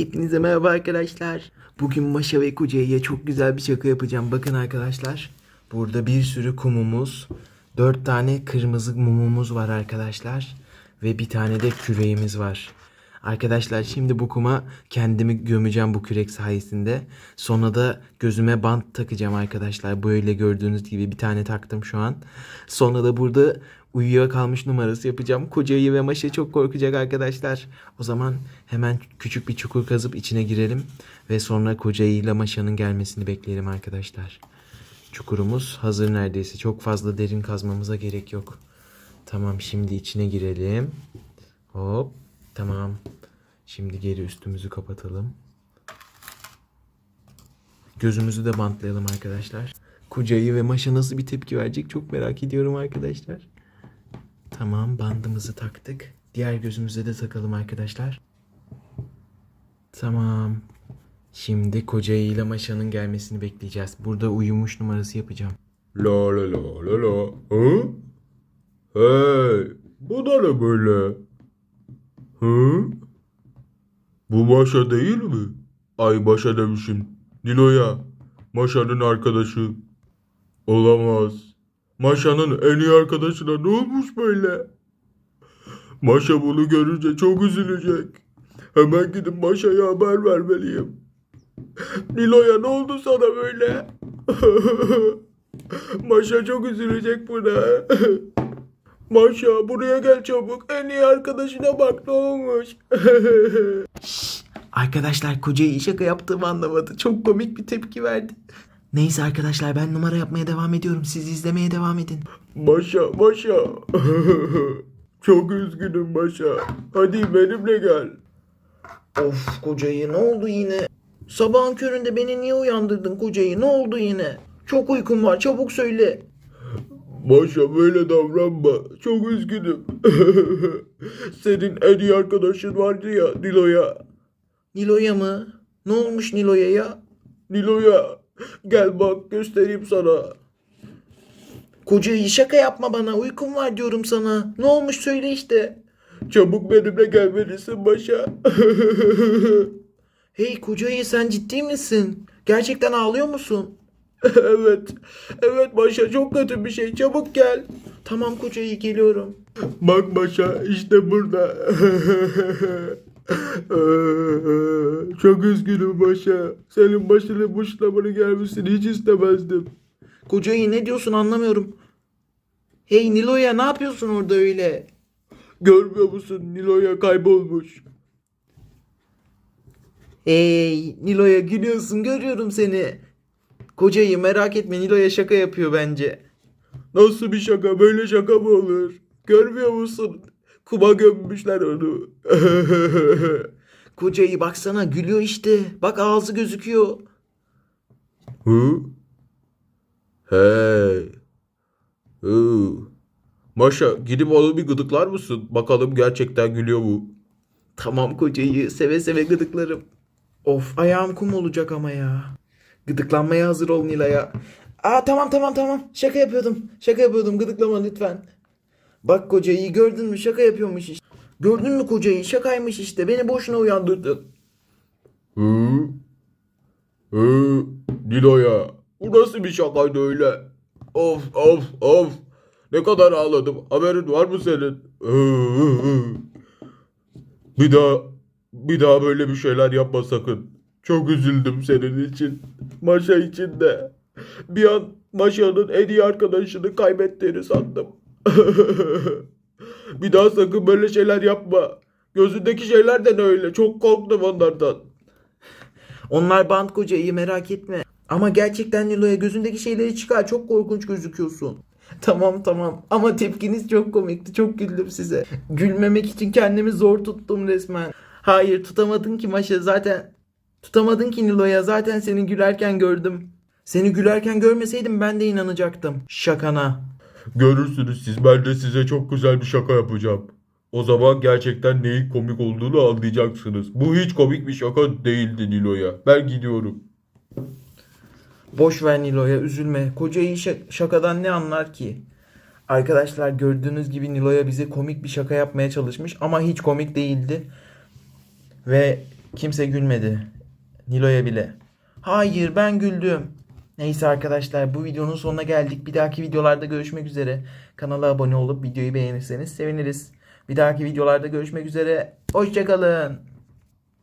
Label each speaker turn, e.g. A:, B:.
A: Hepinize merhaba arkadaşlar. Bugün Maşa ve Kucay'a çok güzel bir şaka yapacağım. Bakın arkadaşlar. Burada bir sürü kumumuz. Dört tane kırmızı mumumuz var arkadaşlar. Ve bir tane de küreğimiz var. Arkadaşlar şimdi bu kuma kendimi gömeceğim bu kürek sayesinde. Sonra da gözüme bant takacağım arkadaşlar. Böyle gördüğünüz gibi bir tane taktım şu an. Sonra da burada uyuyakalmış numarası yapacağım. Kocayı ve Maşa çok korkacak arkadaşlar. O zaman hemen küçük bir çukur kazıp içine girelim. Ve sonra kocayı ile Maşa'nın gelmesini bekleyelim arkadaşlar. Çukurumuz hazır neredeyse. Çok fazla derin kazmamıza gerek yok. Tamam şimdi içine girelim. Hop. Tamam. Şimdi geri üstümüzü kapatalım. Gözümüzü de bantlayalım arkadaşlar. Kocayı ve Maşa nasıl bir tepki verecek çok merak ediyorum arkadaşlar. Tamam bandımızı taktık. Diğer gözümüze de takalım arkadaşlar. Tamam. Şimdi kocayı ile Maşa'nın gelmesini bekleyeceğiz. Burada uyumuş numarası yapacağım.
B: La la la la la. Hı? Hey, bu da ne böyle? Hı? Bu Maşa değil mi? Ay Maşa demişim. Nilo'ya. Maşa'nın arkadaşı. Olamaz. Maşa'nın en iyi arkadaşına ne olmuş böyle? Maşa bunu görünce çok üzülecek. Hemen gidip Maşa'ya haber vermeliyim. Nilo'ya ne oldu sana böyle? Maşa çok üzülecek buna. Maşa buraya gel çabuk. En iyi arkadaşına bak ne olmuş.
A: Arkadaşlar kocayı şaka yaptığımı anlamadı. Çok komik bir tepki verdi. Neyse arkadaşlar ben numara yapmaya devam ediyorum. Siz izlemeye devam edin.
B: Maşa, Maşa. çok üzgünüm Maşa. Hadi benimle gel.
A: Of kocayı ne oldu yine? Sabahın köründe beni niye uyandırdın kocayı? Ne oldu yine? Çok uykum var çabuk söyle.
B: Maşa böyle davranma. Çok üzgünüm. Senin en iyi arkadaşın vardı ya Nilo'ya.
A: Nilo'ya mı? Ne olmuş Nilo'ya?
B: Nilo'ya gel bak göstereyim sana.
A: Kocayı şaka yapma bana uykum var diyorum sana. Ne olmuş söyle işte.
B: Çabuk benimle gelmelisin Maşa.
A: Hey kocayı sen ciddi misin? Gerçekten ağlıyor musun?
B: evet. Evet Maşa çok kötü bir şey. Çabuk gel.
A: Tamam kocayı geliyorum.
B: Bak Maşa işte burada. çok üzgünüm Maşa. Senin başına bu şlamanı gelmesini hiç istemezdim.
A: Kocayı ne diyorsun anlamıyorum. Hey Nilo'ya ne yapıyorsun orada öyle?
B: Görmüyor musun Nilo'ya kaybolmuş.
A: Hey Nilo'ya gülüyorsun görüyorum seni. Kocayı merak etme Nilo'ya şaka yapıyor bence.
B: Nasıl bir şaka böyle şaka mı olur? Görmüyor musun? Kuma gömmüşler onu.
A: Kocayı baksana gülüyor işte. Bak ağzı gözüküyor.
B: Hı? Hey. Hı. Maşa gidip onu bir gıdıklar mısın? Bakalım gerçekten gülüyor mu?
A: Tamam kocayı seve seve gıdıklarım. Of ayağım kum olacak ama ya. Gıdıklanmaya hazır ol Nilay'a. Aa tamam tamam tamam. Şaka yapıyordum. Şaka yapıyordum. Gıdıklama lütfen. Bak kocayı gördün mü? Şaka yapıyormuş işte. Gördün mü kocayı? Şakaymış işte. Beni boşuna uyandırdın.
B: Hı? Hı? Nilo'ya. Bu nasıl bir şakaydı öyle? Of of of. Ne kadar ağladım. Haberin var mı senin? Bir daha bir daha böyle bir şeyler yapma sakın. Çok üzüldüm senin için. Maşa için de. Bir an Maşa'nın en iyi arkadaşını kaybettiğini sandım. bir daha sakın böyle şeyler yapma. Gözündeki şeyler de ne öyle? Çok korktum onlardan.
A: Onlar bant kocayı merak etme. Ama gerçekten Nilo'ya gözündeki şeyleri çıkar. Çok korkunç gözüküyorsun. Tamam tamam ama tepkiniz çok komikti. Çok güldüm size. Gülmemek için kendimi zor tuttum resmen. Hayır tutamadın ki Maşa zaten. Tutamadın ki Nilo'ya zaten seni gülerken gördüm. Seni gülerken görmeseydim ben de inanacaktım. Şakana.
B: Görürsünüz siz. Ben de size çok güzel bir şaka yapacağım. O zaman gerçekten neyin komik olduğunu anlayacaksınız. Bu hiç komik bir şaka değildi Nilo'ya. Ben gidiyorum.
A: Boş ver Nilo'ya üzülme. Kocayı şa- şakadan ne anlar ki? Arkadaşlar gördüğünüz gibi Nilo'ya bize komik bir şaka yapmaya çalışmış ama hiç komik değildi. Ve Kimse gülmedi. Nilo'ya bile. Hayır ben güldüm. Neyse arkadaşlar bu videonun sonuna geldik. Bir dahaki videolarda görüşmek üzere. Kanala abone olup videoyu beğenirseniz seviniriz. Bir dahaki videolarda görüşmek üzere. Hoşçakalın.